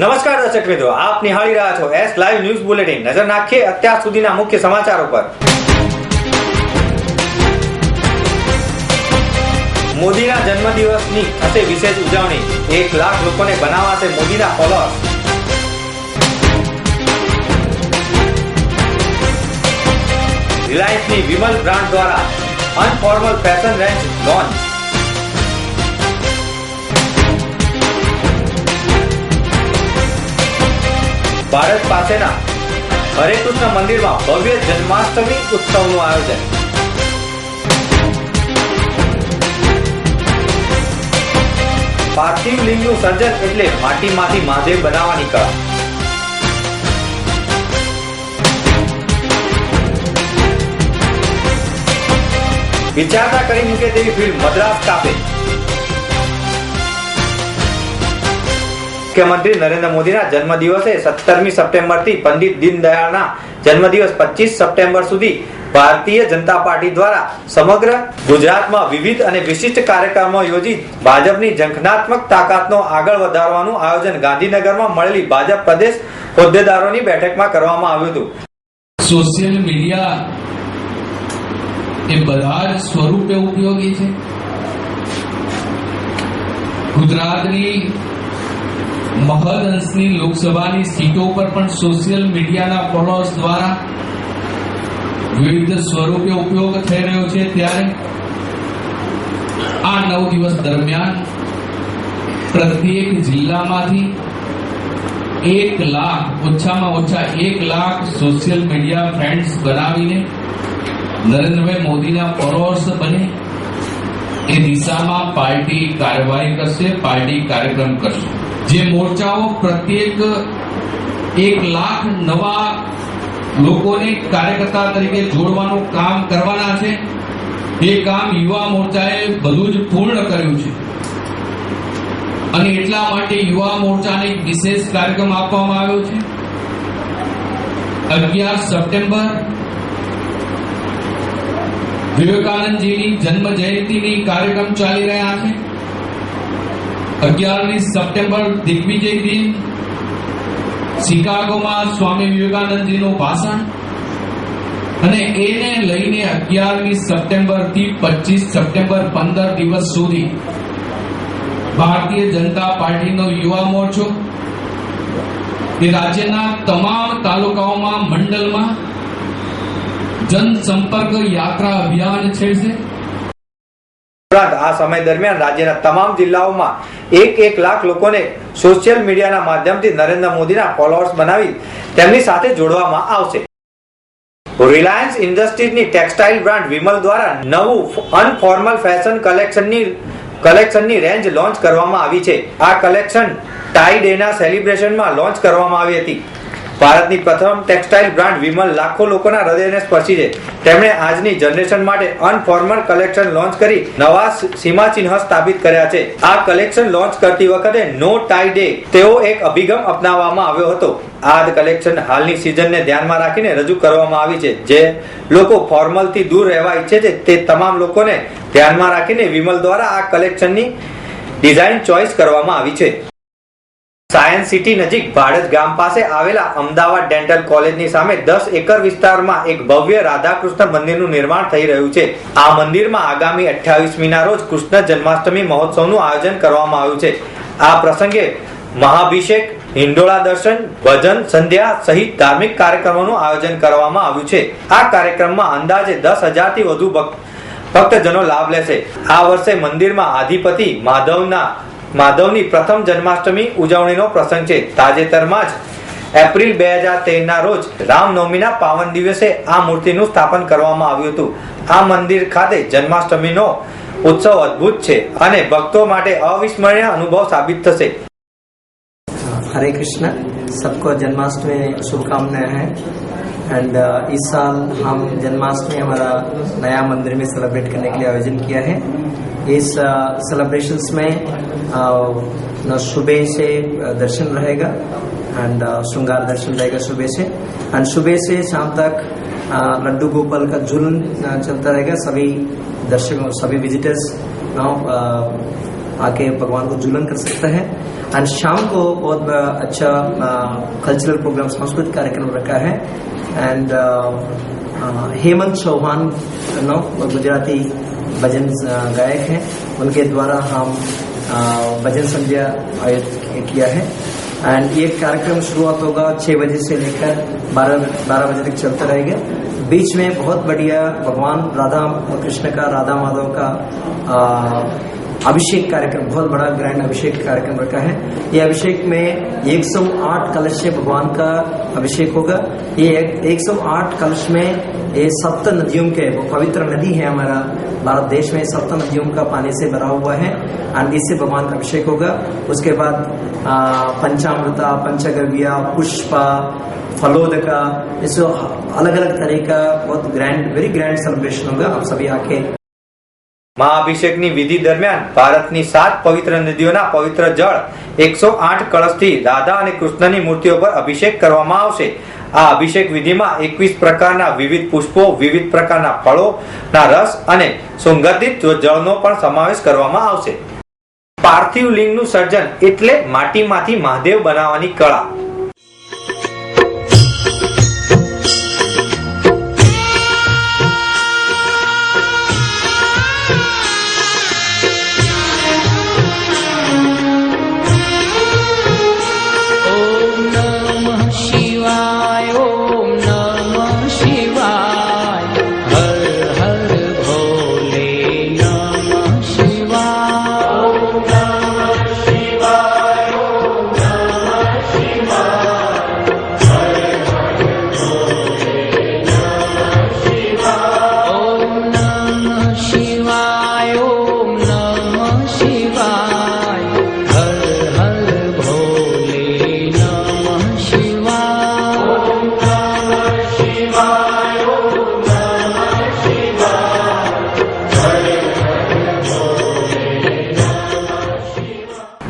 દર્શક મિત્રો, આપ નિહાળી રહ્યા છો એસ લાઈવ ન્યૂઝ બુલેટિન નજર નાખીએ અત્યાર સુધીના મુખ્ય સમાચારો પર. મોદીના જન્મદિવસની થશે વિશેષ ઉજવણી. એક લાખ લોકોને બનાવાશે મોદીના ફોલોઅર્સ રિલાયન્સની વિમલ બ્રાન્ડ દ્વારા unformal fashion range launch Bharat પાસેના હરે કૃષ્ણ મંદિરમાં ભવ્ય જન્માષ્ટમી ઉત્સવનું આયોજન. પાર્થિવ લિંગનું સર્જન એટલે માટીમાંથી મહાદેવ બનાવવાની કળા. વિચારતા કરી મૂકે તેવી ફિલ્મ મદ્રાસ કાપે. મુખ્યમંત્રી નરેન્દ્ર મોદીના જન્મદિવસે સત્તરમી સપ્ટેમ્બરથી પંડિત દીનદયાળના જન્મદિવસ પચીસ સપ્ટેમ્બર સુધી ભારતીય જનતા પાર્ટી દ્વારા સમગ્ર ગુજરાતમાં વિવિધ અને વિશિષ્ટ કાર્યક્રમો યોજી ભાજપની જંખનાત્મક તાકાતનો આગળ વધારવાનું આયોજન ગાંધીનગરમાં મળેલી ભાજપ પ્રદેશ હોદ્દેદારોની બેઠકમાં કરવામાં આવ્યું હતું. સોશિયલ મીડિયા એ બધા જ સ્વરૂપે ઉપયોગી છે. ગુજરાતની મહદ અંશની લોકસભાની સીટો પર પણ સોશિયલ મીડિયાના ફોલોઅર્સ દ્વારા વિવિધ સ્વરૂપે ઉપયોગ થઈ રહ્યો છે. ત્યારે આ નવ દિવસ દરમિયાન પ્રત્યેક જિલ્લામાંથી એક લાખ, ઓછામાં ઓછા એક લાખ સોશિયલ મીડિયા ફ્રેન્ડ્સ બનાવીને નરેન્દ્રભાઈ મોદીના ફોલોઅર્સ બને. એ દિશામાં પાર્ટી કાર્યવાહી કરશે, પાર્ટી કાર્યક્રમ કરશે. જે મોરચાઓ પ્રત્યેક એક લાખ નવા લોકોને કાર્યકર્તા તરીકે જોડવાનું કામ કરવાના છે. એ કામ યુવા મોરચાએ બધું જ પૂર્ણ કર્યું છે. અને એટલા માટે યુવા મોરચાને એક વિશેષ કાર્યક્રમ આપવામાં આવ્યો છે. અગિયાર સપ્ટેમ્બર વિવેકાનંદજીની જન્મ જયંતિની કાર્યક્રમ ચાલી રહ્યા છે. અગિયારમી સપ્ટેમ્બર દિગ્વિજય દિન. શિકાગોમાં સ્વામી વિવેકાનંદજીનું ભાષણ. અને એને લઈને અગિયારમી સપ્ટેમ્બરથી પચીસ સપ્ટેમ્બર પંદર દિવસ સુધી ભારતીય જનતા પાર્ટીનો યુવા મોરચો એ રાજ્યના તમામ તાલુકાઓમાં, મંડળમાં જનસંપર્ક યાત્રા અભિયાન છેડશે ઉપરાંત આ સમય દરમિયાન રાજ્યના તમામ જિલ્લાઓમાં એક એક લાખ લોકોને સોશિયલ મીડિયાના માધ્યમથી નરેન્દ્ર મોદીના ફોલોઅર્સ બનાવી તેમની સાથે જોડવામાં આવશે. રિલાયન્સ ઇન્ડસ્ટ્રીઝની ટેક્સટાઇલ બ્રાન્ડ વિમલ દ્વારા નવું અનફોર્મલ ફેશન કલેક્શનની કલેક્શનની રેન્જ લોન્ચ કરવામાં આવી છે. આ કલેક્શન ટાઈ ડેના સેલિબ્રેશનમાં લોન્ચ કરવામાં આવી હતી. ભારતની પ્રથમ ટેક્સટાઇલ બ્રાન્ડ વિમલ લાખો લોકોના હૃદયને સ્પર્શી છે. તેમણે આજની જનરેશન માટે અનફોર્મલ કલેક્શન લોન્ચ કરી નવા સીમાચિહ્ન સ્થાપિત કર્યા છે. આ કલેક્શન લોન્ચ કરતી વખતે નો ટાઈ ડે તેવો એક અભિગમ અપનાવવામાં આવ્યો હતો. આ કલેક્શન હાલની સિઝનને ધ્યાનમાં રાખીને રજૂ કરવામાં આવી છે. જે લોકો ફોર્મલથી દૂર રહેવા ઈચ્છે છે તે તમામ લોકોને ધ્યાનમાં રાખીને વિમલ દ્વારા આ કલેક્શનની ડિઝાઇન ચોઇસ કરવામાં આવી છે. સાયન્સ સિટી નજીક ભાડજ ગામ પાસે આવેલા અમદાવાદ ડેન્ટલ કોલેજની સામે દસ એકર વિસ્તારમાં એક ભવ્ય રાધાકૃષ્ણ મંદિરનું નિર્માણ થઈ રહ્યું છે. આ મંદિરમાં આગામી અઠ્યાવીસમીના રોજ કૃષ્ણ જન્માષ્ટમી મહોત્સવનું આયોજન કરવામાં આવ્યું છે. આ પ્રસંગે મહાભિષેક, હિંડોળા દર્શન, ભજન, સંધ્યા સહિત ધાર્મિક કાર્યક્રમોનું આયોજન કરવામાં આવ્યું છે. આ કાર્યક્રમમાં અંદાજે દસ હજારથી વધુ ભક્ત ભક્તજનો લાભ લેશે. આ વર્ષે મંદિરમાં આધિપતિ માધવના માધવની પ્રથમ જન્માષ્ટમી ઉજવણીનો પ્રસંગ છે તાજેતરમાં જ એપ્રિલ બે હજાર તેરના રોજ રામનવમીના પાવન દિવસે આ મૂર્તિનું સ્થાપન કરવામાં આવ્યું હતું આ મંદિર ખાતે જન્માષ્ટમીનો ઉત્સવ અદ્ભુત છે અને ભક્તો માટે અવિસ્મરણીય અનુભવ સાબિત થશે हरे कृष्ण सबको जन्माष्टमी शुभकामनाएं हैं एंड इस साल हम जन्माष्टमी हमारा नया मंदिर में सेलिब्रेट करने के लिए आयोजन किया है इस सेलिब्रेशंस में सुबह से दर्शन रहेगा एंड श्रृंगार दर्शन रहेगा सुबह से। एंड सुबह से शाम तक लड्डू गोपाल का uh, चलता रहेगा। सभी दर्शकों सभी विजिटर्स आके भगवान को जुलन कर सकते हैं। एंड शाम को बहुत अच्छा कल्चरल प्रोग्राम सांस्कृतिक कार्यक्रम रखा है। एंड हेमंत चौहान गुजराती भजन गायक हैं। उनके द्वारा हम भजन संध्या आयोजित किया है। एंड ये कार्यक्रम शुरुआत होगा छह बजे से लेकर बारह बारह बजे तक चलता रहेगा। बीच में बहुत बढ़िया भगवान राधा कृष्ण का राधा माधव का अ, अभिषेक कार्यक्रम, बहुत बड़ा ग्रैंड अभिषेक कार्यक्रम रखा है। ये अभिषेक में 108 कलश से भगवान का अभिषेक होगा। ये 108 कलश में ये सप्त नदियों के, वो पवित्र नदी है हमारा भारत देश में, सप्त नदियों का पानी से भरा हुआ है एंड इससे भगवान का अभिषेक होगा। उसके बाद पंचामृता पंचगव्या पुष्पा, फलोदका, इसको अलग अलग तरह का बहुत ग्रैंड वेरी ग्रैंड सेलिब्रेशन होगा। आप सभी आके મહાઅભિષેકની વિધિ દરમિયાન ભારતની સાત પવિત્ર નદીઓના પવિત્ર જળ એકસો આઠ કળશથી રાધા અને કૃષ્ણની મૂર્તિઓ પર અભિષેક કરવામાં આવશે. આ અભિષેક વિધિમાં એકવીસ પ્રકારના વિવિધ પુષ્પો, વિવિધ પ્રકારના ફળોના રસ અને સુગંધિત જળનો પણ સમાવેશ કરવામાં આવશે. પાર્થિવ લિંગનું સર્જન એટલે માટીમાંથી મહાદેવ બનાવવાની કળા.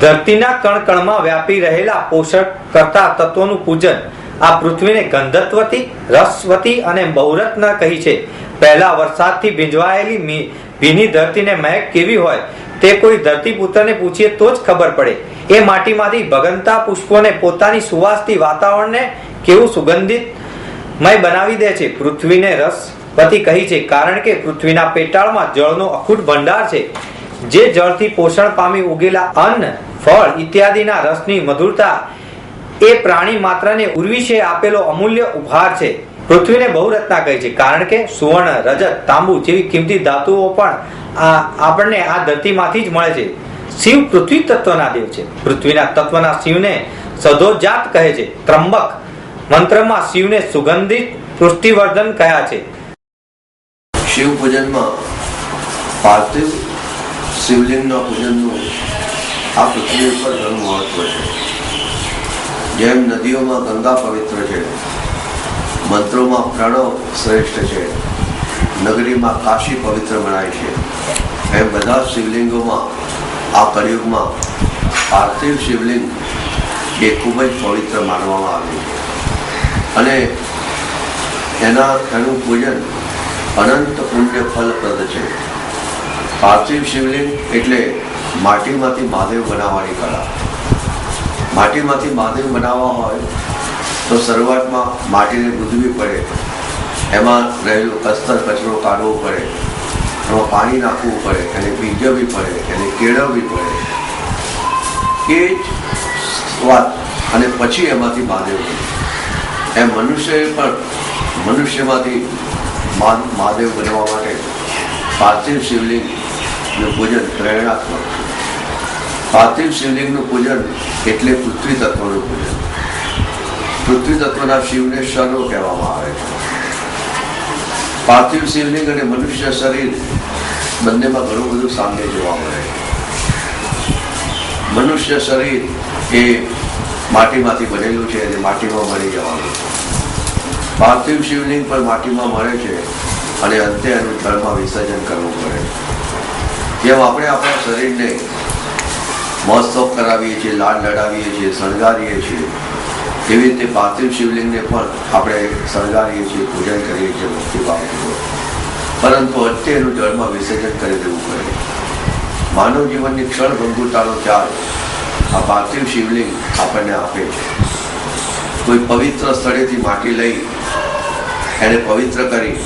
ધરતીના કણકણમાં વ્યાપી રહેલા પોષક કરતા તત્વોનું પૂજન આ પૃથ્વીને ગંધત્વતી રસવતી અને બહુરત્ન કહી છે. પહેલા વરસાદથી ભીંજવાયેલી ભીની ધરતીને મહેક કેવી હોય તે કોઈ ધરતીપુત્રને પૂછીએ તો જ ખબર પડે. એ માટીમાંથી ભગનતા પુષ્પોને પોતાની સુવાસથી વાતાવરણને કેવું સુગંધિત મય બનાવી દે છે? પૃથ્વીને રસવતી કહી છે, કારણ કે પૃથ્વીના પેટાળમાં જળનો અખૂટ ભંડાર છે. જે જળથી પોષણ પામી ઉગેલા અન્ન ફળ ઇત્યાદિના રસની મધુરતા એ પ્રાણી માત્રને ઉર્વિશે આપેલો અમૂલ્ય ઉપહાર છે. પૃથ્વીને બહુરત્ના કહે છે. કારણ કે સુવર્ણ, રજત, તાંબુ જેવી કિંમતી ધાતુઓ પણ આ આપણને આ ધરતીમાંથી જ મળે છે. શિવ પૃથ્વી તત્વના દેવ છે. પૃથ્વીના તત્વના શિવને સદોજાત કહે છે. ત્રંબક મંત્રમાં શિવને સુગંધિત પુષ્ટિવર્ધન કહ્યા છે. શિવ પૂજનમાં પાર્થિવ શિવલિંગના પૂજનનું આ પૃથ્વી ઉપર ઘણું મહત્વ છે. જેમ નદીઓમાં ગંગા પવિત્ર છે, મંત્રોમાં પ્રણવ શ્રેષ્ઠ છે, નગરીમાં કાશી પવિત્ર મનાય છે, એમ બધા શિવલિંગોમાં, આ કળિયુગમાં પાર્થિવ શિવલિંગ એ ખૂબ જ પવિત્ર માનવામાં આવ્યું છે. અને એના એનું પૂજન અનંત પુણ્ય ફલપ્રદ છે. પાર્થિવ શિવલિંગ એટલે માટીમાંથી મહાદેવ બનાવવાની કળા. માટીમાંથી મહાદેવ બનાવવા હોય તો શરૂઆતમાં માટીને ગુંદવી પડે. એમાં રહેલો કસ્તર કચરો કાઢવો પડે. એમાં પાણી નાખવું પડે, એને ભીંજવવી પડે, એને કેળવવી પડે. એ જ વાત. અને પછી એમાંથી મહાદેવ બને. એમ મનુષ્યએ પણ મનુષ્યમાંથી મહાદેવ બનવા માટે પાર્થિવ શિવલિંગનું પૂજન પ્રેરણાત્મક. પાર્થિવ શિવલિંગનું પૂજન એટલે પૃથ્વી તત્વનું પૂજન. પૃથ્વી તત્વના શિવને શરો કહેવામાં આવે છે. પાર્થિવ શિવલિંગ અને મનુષ્ય શરીર બંનેમાં ઘણું બધું સામ્ય જોવા મળે મનુષ્ય શરીર એ માટીમાંથી બનેલું છે અને માટીમાં મળી જવાનું છે. પાર્થિવ શિવલિંગ પણ માટીમાં મળે છે અને અંતે એનું જળમાં વિસર્જન કરવું પડે છે. જેમ આપણે આપણા શરીરને મહોત્સવ કરાવીએ છીએ, લાડ લડાવીએ છીએ, શણગારીએ છીએ. એવી રીતે પાર્થિવ શિવલિંગને પણ આપણે શણગારીએ છીએ, પૂજન કરીએ છીએ ભક્તિભાવપૂર્વક પરંતુ અંતે એનું જળમાં વિસર્જન કરી દેવું પડે. માનવ જીવનની ક્ષણ ભંગુરતાનો ત્યાગ આ પાર્થિવ શિવલિંગ આપણને આપે છે. કોઈ પવિત્ર સ્થળેથી માટી લઈ એને પવિત્ર કરી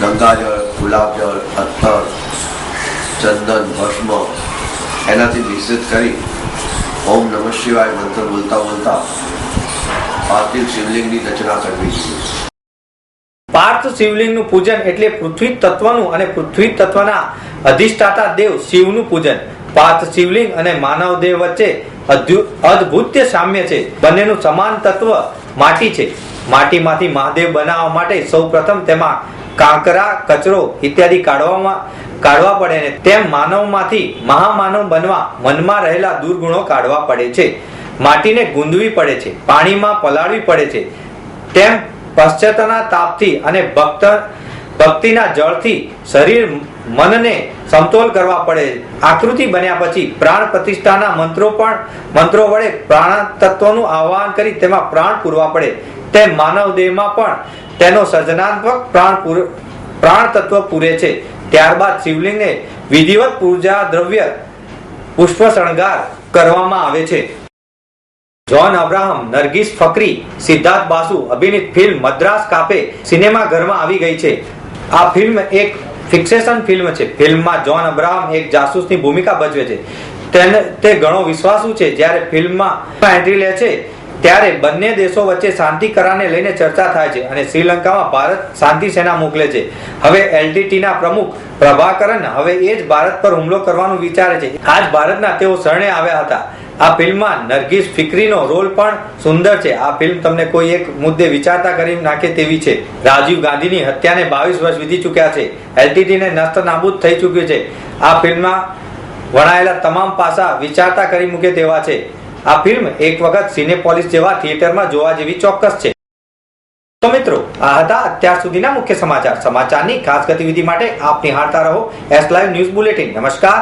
ગંગાજળ, ગુલાબજળ અત્તર ચંદન, ભસ્મ એનાથી મિશ્રિત કરી ઓમ નમઃ શિવાય મંત્ર બોલતા બોલતા પાર્થિવ શિવલિંગની રચના કરવી જોઈએ. પાર્થ શિવલિંગનું પૂજન એટલે પૃથ્વી તત્વનું અને પૃથ્વી તત્વના અધિષ્ઠાતા દેવ શિવનું પૂજન. પાર્થ શિવલિંગ અને માનવ દેવ વચ્ચે અદ્ભુત સામ્ય છે. બંનેનું સમાન તત્વ માટી છે. માટીમાંથી મહાદેવ બનાવવા માટે સૌપ્રથમ તેમાં કાંકરા, કચરો ઇત્યાદિ કાઢવામાં કાઢવા પડે ને તેમ માનવમાંથી મહામાનવ બનવા મનમાં રહેલા દુર્ગુણો કાઢવા પડે છે. માટીને ગુંદવી પડે છે, પાણીમાં પલાળવી પડે છે. તેમ પશ્ચાતના તાપથી અને ભક્ત ભક્તિના જળથી શરીર મનને સમતોલ કરવા પડે. આકૃતિ બન્યા પછી પ્રાણ પ્રતિષ્ઠાના મંત્રો પણ મંત્રો વડે પ્રાણ તત્વનું આહ્વાન કરી તેમાં પ્રાણ પૂરવા પડે. તેમ માનવ દેહમાં પણ તેનો સર્જનાત્મક પ્રાણ પૂર- પ્રાણ તત્વ પૂરે છે. ત્યારબાદ શિવલિંગને વિધિવત પૂજા દ્રવ્ય પુષ્પ શણગાર કરવામાં આવે છે. જોન અબ્રાહમ, નરગીસ ફકરી, સિદ્ધાર્થ બાસુ, અભિનીત ફિલ્મ મદ્રાસ કાપે સિનેમા ઘરમાં આવી ગઈ છે. આ ફિલ્મ એક ફિક્સેશન ફિલ્મ છે. ફિલ્મમાં જોન અબ્રાહમ એક જાસૂસની ભૂમિકા ભજવે છે. તેને તે ઘણો વિશ્વાસુ છે. જ્યારે ફિલ્મમાં એન્ટ્રી લે છે ત્યારે બંને દેશો વચ્ચે શાંતિ કરારને લઈને ચર્ચા થાય છે અને શ્રીલંકામાં ભારત શાંતિ સેના મોકલે છે. હવે એલટીટીના પ્રમુખ પ્રભાકરન હવે એ જ ભારત પર હુમલો કરવાનું વિચારે છે. આજ ભારતના તેઓ શરણે આવ્યા હતા. આ ફિલ્મમાં નરગીસ ફિકરીનો રોલ પણ સુંદર છે. આ ફિલ્મ તમને કોઈ એક મુદ્દે વિચારતા કરી નાખે તેવી છે. રાજીવ ગાંધીની હત્યાને બાવીસ વર્ષ વીતી ચૂક્યા છે. એલટીટી ને નસ્ત નાબૂદ થઈ ચૂક્યું છે. આ ફિલ્મમાં વણાયેલા તમામ પાસા વિચારતા કરી મૂકે તેવા છે. આ ફિલ્મ એક વખત સિનેપોલિસ જેવા થિયેટરમાં જોવા જેવી ચોક્કસ છે. તો મિત્રો, આ હતા અત્યાર સુધીના મુખ્ય સમાચાર. સમાચારની ખાસ ગતિવિધિ માટે આપ નિહાળતા રહો. એસ લાઈવ ન્યૂઝ બુલેટિન નમસ્કાર.